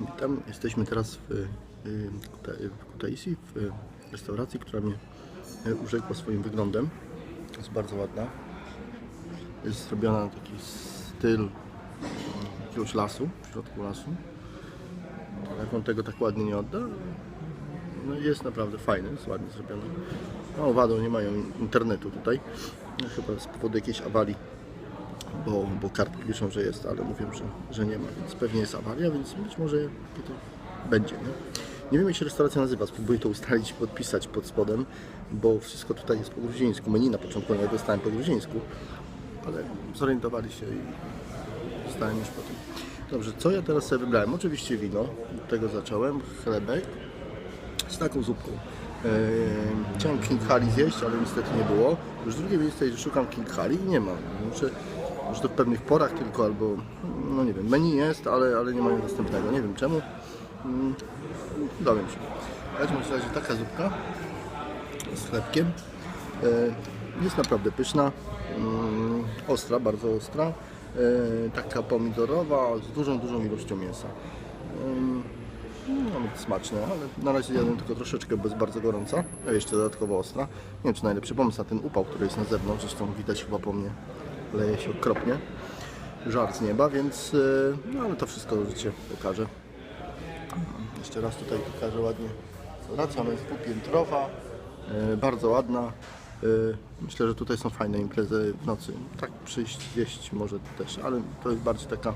Witam, jesteśmy teraz w, y, Kuta- w Kutaisi, w y, restauracji, która mnie y, urzekła swoim wyglądem. Jest bardzo ładna. Jest zrobiona na taki styl y, jakiegoś lasu, w środku lasu. Jak on tego tak ładnie nie odda, no jest naprawdę fajny, jest ładnie zrobiony. No wadą nie mają internetu tutaj, chyba z powodu jakiejś awarii bo, bo kartki piszą, że jest, ale mówią, że, że nie ma, więc pewnie jest awaria, więc być może to będzie. Nie? nie wiem jak się restauracja nazywa, spróbuję to ustalić podpisać pod spodem, bo wszystko tutaj jest po gruzińsku. Menu na początku nawet dostałem po gruzińsku, ale zorientowali się i dostałem już potem. Dobrze, co ja teraz sobie wybrałem? Oczywiście wino, od tego zacząłem, chlebek z taką zupką. Eee, chciałem King Hali zjeść, ale niestety nie było. Już drugie miejsce, że szukam King Hali i nie ma. Muszę, może to w pewnych porach tylko, albo no nie wiem, menu jest, ale, ale nie mają dostępnego. Nie wiem czemu. Mm, dowiem się. W każdym razie taka zupka z chlebkiem. Eee, jest naprawdę pyszna, mm, ostra, bardzo ostra. Eee, taka pomidorowa z dużą, dużą ilością mięsa. Ehm, no, smaczne, ale na razie jadłem tylko troszeczkę, bo jest bardzo gorąca, a jeszcze dodatkowo ostra. Nie wiem, czy najlepszy pomysł na ten upał, który jest na zewnątrz, zresztą widać chyba po mnie, leje się okropnie. Żar z nieba, więc, yy, no ale to wszystko życie pokażę. Jeszcze raz tutaj pokażę ładnie. Restauracja ona jest półpiętrowa, yy, bardzo ładna. Yy, Myślę, że tutaj są fajne imprezy w nocy. Tak przyjść, zjeść może też, ale to jest bardziej taka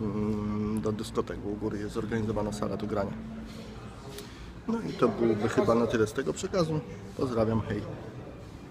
mm, do dyskotek, bo u góry jest zorganizowana sala do grania. No i to byłoby chyba na tyle z tego przekazu. Pozdrawiam, hej.